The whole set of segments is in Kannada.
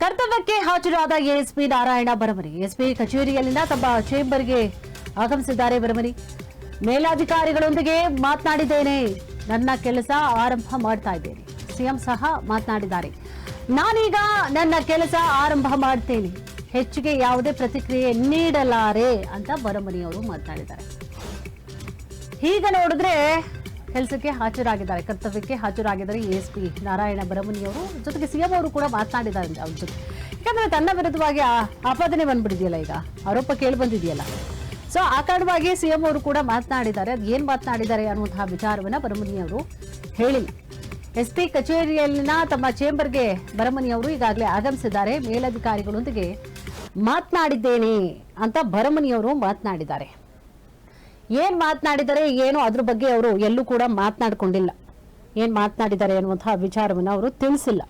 ಕರ್ತವ್ಯಕ್ಕೆ ಹಾಜರಾದ ಎಎಸ್ಪಿ ನಾರಾಯಣ ಬರಮರಿ ಎಸ್ಪಿ ಕಚೇರಿಯಲ್ಲಿನ ತಮ್ಮ ಚೇಂಬರ್ಗೆ ಆಗಮಿಸಿದ್ದಾರೆ ಬರಮರಿ ಮೇಲಾಧಿಕಾರಿಗಳೊಂದಿಗೆ ಮಾತನಾಡಿದ್ದೇನೆ. ನನ್ನ ಕೆಲಸ ಆರಂಭ ಮಾಡ್ತಾ ಇದ್ದೇನೆ. ಸಿಎಂ ಸಹ ಮಾತನಾಡಿದ್ದಾರೆ. ನಾನೀಗ ನನ್ನ ಕೆಲಸ ಆರಂಭ ಮಾಡ್ತೇನೆ. ಹೆಚ್ಚಿಗೆ ಯಾವುದೇ ಪ್ರತಿಕ್ರಿಯೆ ನೀಡಲಾರೆ ಅಂತ ಬರಮನಿ ಅವರು ಮಾತನಾಡಿದ್ದಾರೆ. ಹೀಗೆ ನೋಡಿದ್ರೆ ಕೆಲಸಕ್ಕೆ ಹಾಜರಾಗಿದ್ದಾರೆ, ಕರ್ತವ್ಯಕ್ಕೆ ಹಾಜರಾಗಿದ್ದಾರೆ ಎಸ್ ಪಿ ನಾರಾಯಣ ಬರಮುನಿಯವರು ಜೊತೆಗೆ ಸಿಎಂ ಅವರು ಕೂಡ ಮಾತನಾಡಿದ್ದಾರೆ ಅವ್ರ ಜೊತೆ. ಯಾಕಂದ್ರೆ ತನ್ನ ವಿರುದ್ಧವಾಗಿ ಆಪಾದನೆ ಬಂದ್ಬಿಟ್ಟಿದೆಯಲ್ಲ ಈಗ? ಆರೋಪ ಕೇಳಿ ಬಂದಿದೆಯಲ್ಲ? ಸೊ ಆ ಕಾರಣವಾಗಿ ಸಿಎಂ ಅವರು ಕೂಡ ಮಾತನಾಡಿದ್ದಾರೆ. ಅದು ಏನ್ ಮಾತನಾಡಿದ್ದಾರೆ ಅನ್ನುವಂತಹ ವಿಚಾರವನ್ನ ಬರಮನಿ ಅವರು ಹೇಳಿಲ್ಲ. ಎಸ್ ಪಿ ಕಚೇರಿಯಲ್ಲಿನ ತಮ್ಮ ಚೇಂಬರ್ಗೆ ಬರಮನಿ ಅವರು ಈಗಾಗಲೇ ಆಗಮಿಸಿದ್ದಾರೆ. ಮೇಲಧಿಕಾರಿಗಳೊಂದಿಗೆ ಮಾತನಾಡಿದ್ದೇನೆ ಅಂತ ಬರಮನಿಯವರು ಮಾತನಾಡಿದ್ದಾರೆ. ಏನ್ ಮಾತನಾಡಿದರೆ ಏನು ಅದ್ರ ಬಗ್ಗೆ ಅವರು ಎಲ್ಲೂ ಕೂಡ ಮಾತನಾಡ್ಕೊಂಡಿಲ್ಲ. ಏನ್ ಮಾತನಾಡಿದ್ದಾರೆ ಅನ್ನುವಂತಹ ವಿಚಾರವನ್ನು ಅವರು ತಿಳಿಸಿಲ್ಲ.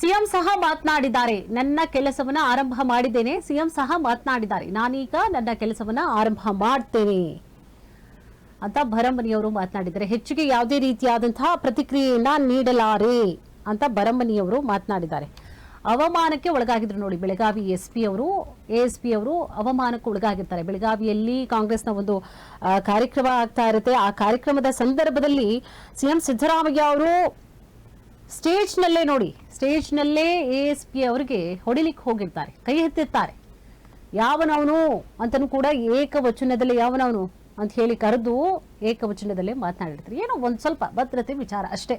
ಸಿಎಂ ಸಹ ಮಾತನಾಡಿದ್ದಾರೆ. ನನ್ನ ಕೆಲಸವನ್ನ ಆರಂಭ ಮಾಡಿದ್ದೇನೆ. ಸಿಎಂ ಸಹ ಮಾತನಾಡಿದ್ದಾರೆ. ನಾನೀಗ ನನ್ನ ಕೆಲಸವನ್ನ ಆರಂಭ ಮಾಡ್ತೇನೆ ಅಂತ ಭರಮನಿಯವರು ಮಾತನಾಡಿದ್ದಾರೆ. ಹೆಚ್ಚಿಗೆ ಯಾವುದೇ ರೀತಿಯಾದಂತಹ ಪ್ರತಿಕ್ರಿಯೆಯನ್ನ ನೀಡಲಾರೆ ಅಂತ ಭರಮನಿಯವರು ಮಾತನಾಡಿದ್ದಾರೆ. ಅವಮಾನಕ್ಕೆ ಒಳಗಾಗಿದ್ರು ನೋಡಿ. ಬೆಳಗಾವಿ ಎಸ್ ಪಿ ಅವರು ಎಸ್ ಪಿ ಅವರು ಅವಮಾನಕ್ಕೆ ಒಳಗಾಗಿರ್ತಾರೆ. ಬೆಳಗಾವಿಯಲ್ಲಿ ಕಾಂಗ್ರೆಸ್ನ ಒಂದು ಕಾರ್ಯಕ್ರಮ ಆಗ್ತಾ ಇರುತ್ತೆ. ಆ ಕಾರ್ಯಕ್ರಮದ ಸಂದರ್ಭದಲ್ಲಿ ಸಿಎಂ ಸಿದ್ದರಾಮಯ್ಯ ಅವರು ಸ್ಟೇಜ್ನಲ್ಲೇ ನೋಡಿ, ಸ್ಟೇಜ್ನಲ್ಲೇ ಎ ಎಸ್ ಪಿ ಅವರಿಗೆ ಹೊಡಿಲಿಕ್ಕೆ ಹೋಗಿರ್ತಾರೆ. ಕೈ ಎತ್ತಿರ್ತಾರೆ. ಯಾವನವನು ಅಂತನೂ ಕೂಡ ಏಕವಚನದಲ್ಲಿ, ಯಾವನವನು ಅಂತ ಹೇಳಿ ಕರೆದು ಏಕವಚನದಲ್ಲೇ ಮಾತನಾಡಿರ್ತಾರೆ. ಏನೋ ಒಂದು ಸ್ವಲ್ಪ ಭದ್ರತೆ ವಿಚಾರ ಅಷ್ಟೇ.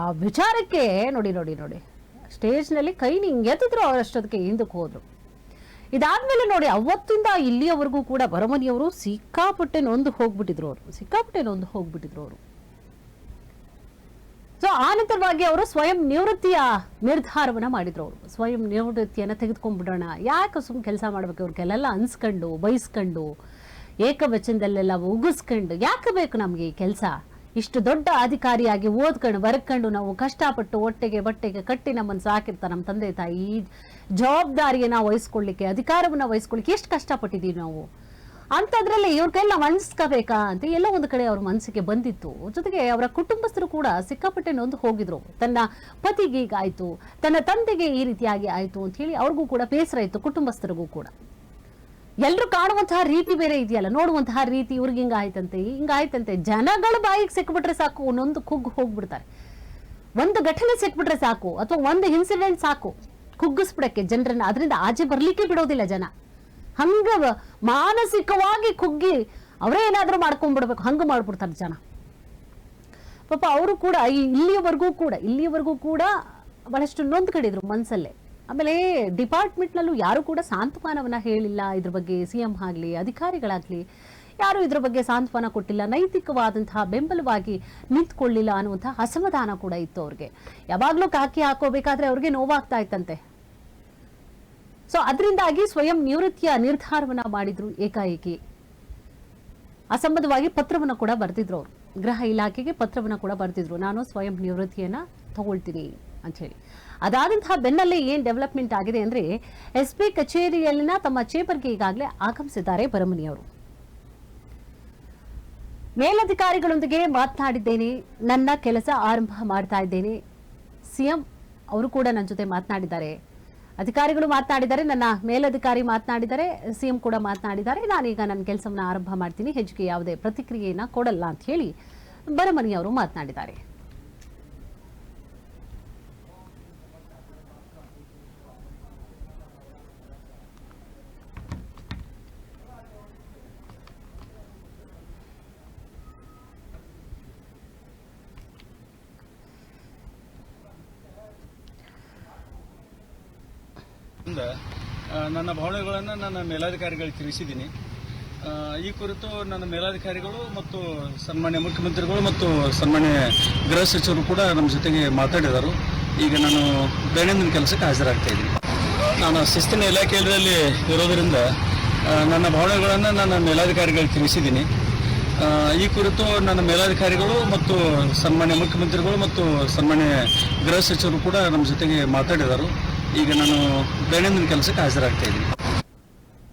ಆ ವಿಚಾರಕ್ಕೆ ನೋಡಿ ನೋಡಿ ನೋಡಿ. ಸ್ಟೇಜ್ನಲ್ಲಿ ಕೈ ನಿಂಗೆ ಎತ್ತಿದ್ರು ಅವರಷ್ಟೊತ್ತಿಗೆ ಹಿಂದಕ್ಕೆ ಹೋದ್ರು. ಇದಾದ್ಮೇಲೆ ನೋಡಿ, ಅವತ್ತಿಂದ ಇಲ್ಲಿಯವರೆಗೂ ಕೂಡ ಬರಮನಿಯವರು ಸಿಕ್ಕಾಪಟ್ಟೆ ನೊಂದು ಹೋಗ್ಬಿಟ್ಟಿದ್ರು ಅವರು. ಸಿಕ್ಕಾಪಟ್ಟೆ ನೊಂದು ಹೋಗ್ಬಿಟ್ಟಿದ್ರು ಅವರು. ಸೊ ಆನಂತರವಾಗಿ ಅವರು ಸ್ವಯಂ ನಿವೃತ್ತಿಯ ನಿರ್ಧಾರವನ್ನ ಮಾಡಿದ್ರು ಅವರು. ಸ್ವಯಂ ನಿವೃತ್ತಿಯನ್ನ ತೆಗೆದುಕೊಂಡ್ಬಿಡೋಣ. ಯಾಕೆ ಸುಮ್ ಕೆಲಸ ಮಾಡ್ಬೇಕು? ಅವ್ರಿಗೆಲ್ಲ ಅನ್ಸ್ಕೊಂಡು ಬಯಸ್ಕೊಂಡು ಏಕವಚನದಲ್ಲೆಲ್ಲ ಉಗಿಸ್ಕೊಂಡು. ಯಾಕೆ ಬೇಕು ನಮಗೆ ಈ ಕೆಲಸ? ಇಷ್ಟು ದೊಡ್ಡ ಅಧಿಕಾರಿಯಾಗಿ ಓದ್ಕೊಂಡು ಬರ್ಕೊಂಡು ನಾವು ಕಷ್ಟಪಟ್ಟು ಹೊಟ್ಟೆಗೆ ಬಟ್ಟೆಗೆ ಕಟ್ಟಿ ನಮ್ಮನ್ನು ಸಾಕಿರ್ತಾರೆ ನಮ್ಮ ತಂದೆ ತಾಯಿ. ಈ ಜವಾಬ್ದಾರಿಯನ್ನು ವಹಿಸ್ಕೊಳ್ಳಿಕ್ಕೆ, ಅಧಿಕಾರವನ್ನು ವಹಿಸ್ಕೊಳ್ಳಿಕ್ಕೆ ಎಷ್ಟು ಕಷ್ಟಪಟ್ಟಿದ್ದೀವಿ ನಾವು? ಅಂಥದ್ರಲ್ಲಿ ಇವ್ರ ಕೈಲಿ ನಾವು ಅನ್ಸ್ಕೋಬೇಕಾ ಅಂತ ಎಲ್ಲ ಒಂದು ಕಡೆ ಅವ್ರ ಮನಸ್ಸಿಗೆ ಬಂದಿತ್ತು. ಜೊತೆಗೆ ಅವರ ಕುಟುಂಬಸ್ಥರು ಕೂಡ ಸಿಕ್ಕಾಪಟ್ಟೆ ನೊಂದು ಹೋಗಿದ್ರು. ತನ್ನ ಪತಿಗೆ ಈಗ ತನ್ನ ತಂದೆಗೆ ಈ ರೀತಿಯಾಗಿ ಆಯ್ತು ಅಂತ ಹೇಳಿ ಅವ್ರಿಗೂ ಕೂಡ ಬೇಸರ ಇತ್ತು, ಕುಟುಂಬಸ್ಥರಿಗೂ ಕೂಡ. ಎಲ್ಲರೂ ಕಾಣುವಂತಹ ರೀತಿ ಬೇರೆ ಇದೆಯಲ್ಲ, ನೋಡುವಂತಹ ರೀತಿ ಇವ್ರಿಗೆ ಹಿಂಗ ಆಯ್ತಂತೆ ಹಿಂಗ ಆಯ್ತಂತೆ. ಜನಗಳ ಬಾಯಿಗೆ ಸಿಕ್ಬಿಟ್ರೆ ಸಾಕು, ಒಂದೊಂದು ಕುಗ್ಗು ಹೋಗ್ಬಿಡ್ತಾರೆ. ಒಂದು ಘಟನೆ ಸಿಕ್ಬಿಟ್ರೆ ಸಾಕು, ಅಥವಾ ಒಂದು ಇನ್ಸಿಡೆಂಟ್ ಸಾಕು ಕುಗ್ಗಿಸ್ಬಿಡಕ್ಕೆ ಜನರನ್ನ. ಅದರಿಂದ ಆಚೆ ಬರ್ಲಿಕ್ಕೆ ಬಿಡೋದಿಲ್ಲ ಜನ. ಹಂಗ ಮಾನಸಿಕವಾಗಿ ಕುಗ್ಗಿ ಅವರೇ ಏನಾದ್ರೂ ಮಾಡ್ಕೊಂಡ್ಬಿಡ್ಬೇಕು, ಹಂಗ ಮಾಡ್ಬಿಡ್ತಾರೆ ಜನ. ಪಾಪ ಅವರು ಕೂಡ ಇಲ್ಲಿಯವರೆಗೂ ಕೂಡ ಇಲ್ಲಿಯವರೆಗೂ ಕೂಡ ಬಹಳಷ್ಟು ನೊಂದ್ಕೊಂಡಿದ್ರು ಮನ್ಸಲ್ಲೇ. ಆಮೇಲೆ ಡಿಪಾರ್ಟ್ಮೆಂಟ್ನಲ್ಲೂ ಯಾರು ಕೂಡ ಸಾಂತ್ವನವನ್ನ ಹೇಳಿಲ್ಲ ಇದ್ರ ಬಗ್ಗೆ ಸಿಎಂ ಆಗ್ಲಿ, ಅಧಿಕಾರಿಗಳಾಗ್ಲಿ, ಯಾರು ಇದ್ರ ಬಗ್ಗೆ ಸಾಂತ್ವನ ಕೊಟ್ಟಿಲ್ಲ. ನೈತಿಕವಾದಂತಹ ಬೆಂಬಲವಾಗಿ ನಿಂತ್ಕೊಳ್ಳಿಲ್ಲ ಅನ್ನುವಂತಹ ಅಸಮಾಧಾನ ಕೂಡ ಇತ್ತು ಅವ್ರಿಗೆ. ಯಾವಾಗಲೂ ಕಾಕಿ ಹಾಕೋಬೇಕಾದ್ರೆ ಅವ್ರಿಗೆ ನೋವಾಗ್ತಾ ಇತ್ತಂತೆ. ಸೊ ಅದರಿಂದಾಗಿ ಸ್ವಯಂ ನಿವೃತ್ತಿಯ ನಿರ್ಧಾರವನ್ನ ಮಾಡಿದ್ರು ಏಕಾಏಕಿ. ಅಸಂಬದ್ಧವಾಗಿ ಪತ್ರವನ್ನು ಕೂಡ ಬರೆದಿದ್ರು ಅವರು. ಗೃಹ ಇಲಾಖೆಗೆ ಪತ್ರವನ್ನು ಕೂಡ ಬರೆದಿದ್ರು. ನಾನು ಸ್ವಯಂ ನಿವೃತ್ತಿಯನ್ನ ತಗೊಳ್ತೀನಿ. ಅಂತ ಹೇಳಿ ಅದಾದಂತಹ ಬೆನ್ನಲ್ಲೇ ಏನು ಡೆವಲಪ್ಮೆಂಟ್ ಆಗಿದೆ ಅಂದರೆ ಎಸ್ ಪಿ ಕಚೇರಿಯಲ್ಲಿನ ತಮ್ಮ ಚೇಪರ್ಗೆ ಈಗಾಗಲೇ ಆಗಮಿಸಿದ್ದಾರೆ ಬರಮನಿ ಅವರು ಮೇಲಧಿಕಾರಿಗಳೊಂದಿಗೆ ಮಾತನಾಡಿದ್ದೇನೆ, ನನ್ನ ಕೆಲಸ ಆರಂಭ ಮಾಡ್ತಾ ಇದ್ದೇನೆ. ಸಿಎಂ ಅವರು ಕೂಡ ನನ್ನ ಜೊತೆ ಮಾತನಾಡಿದ್ದಾರೆ. ಅಧಿಕಾರಿಗಳು ಮಾತನಾಡಿದ್ದಾರೆ, ನನ್ನ ಮೇಲಧಿಕಾರಿ ಮಾತನಾಡಿದ್ದಾರೆ, ಸಿಎಂ ಕೂಡ ಮಾತನಾಡಿದ್ದಾರೆ. ನಾನೀಗ ನನ್ನ ಕೆಲಸವನ್ನು ಆರಂಭ ಮಾಡ್ತೀನಿ ಹೆಚ್ಚಿಗೆ ಯಾವುದೇ ಪ್ರತಿಕ್ರಿಯೆಯನ್ನು ಕೊಡಲ್ಲ ಅಂತ ಹೇಳಿ ಬರಮನಿ ಅವರು ಮಾತನಾಡಿದ್ದಾರೆ. ನನ್ನ ಭಾವನೆಗಳನ್ನು ನನ್ನ ಮೇಲಾಧಿಕಾರಿಗಳಿಗೆ ತಿಳಿಸಿದ್ದೀನಿ. ಈ ಕುರಿತು ನನ್ನ ಮೇಲಾಧಿಕಾರಿಗಳು ಮತ್ತು ಸನ್ಮಾನ್ಯ ಮುಖ್ಯಮಂತ್ರಿಗಳು ಮತ್ತು ಸನ್ಮಾನ್ಯ ಗೃಹ ಸಚಿವರು ಕೂಡ ನಮ್ಮ ಜೊತೆಗೆ ಮಾತಾಡಿದರು. ಈಗ ನಾನು ದೈನಂದಿನ ಕೆಲಸಕ್ಕೆ ಹಾಜರಾಗ್ತಾ ಇದ್ದೀನಿ. ನಾನು ಶಿಸ್ತಿನ ಇಲಾಖೆಯಲ್ಲಿ ಇರೋದರಿಂದ ನನ್ನ ಭಾವನೆಗಳನ್ನು ನನ್ನ ಮೇಲಾಧಿಕಾರಿಗಳಿಗೆ ತಿಳಿಸಿದ್ದೀನಿ. ಈ ಕುರಿತು ನನ್ನ ಮೇಲಾಧಿಕಾರಿಗಳು ಮತ್ತು ಸನ್ಮಾನ್ಯ ಮುಖ್ಯಮಂತ್ರಿಗಳು ಮತ್ತು ಸನ್ಮಾನ್ಯ ಗೃಹ ಸಚಿವರು ಕೂಡ ನಮ್ಮ ಜೊತೆಗೆ ಮಾತಾಡಿದರು. ಈಗ ನಾನು ದೈನಂದಿನ ಕೆಲಸಕ್ಕೆ ಹಾಜರಾಗ್ತಾ ಇದ್ದೀನಿ.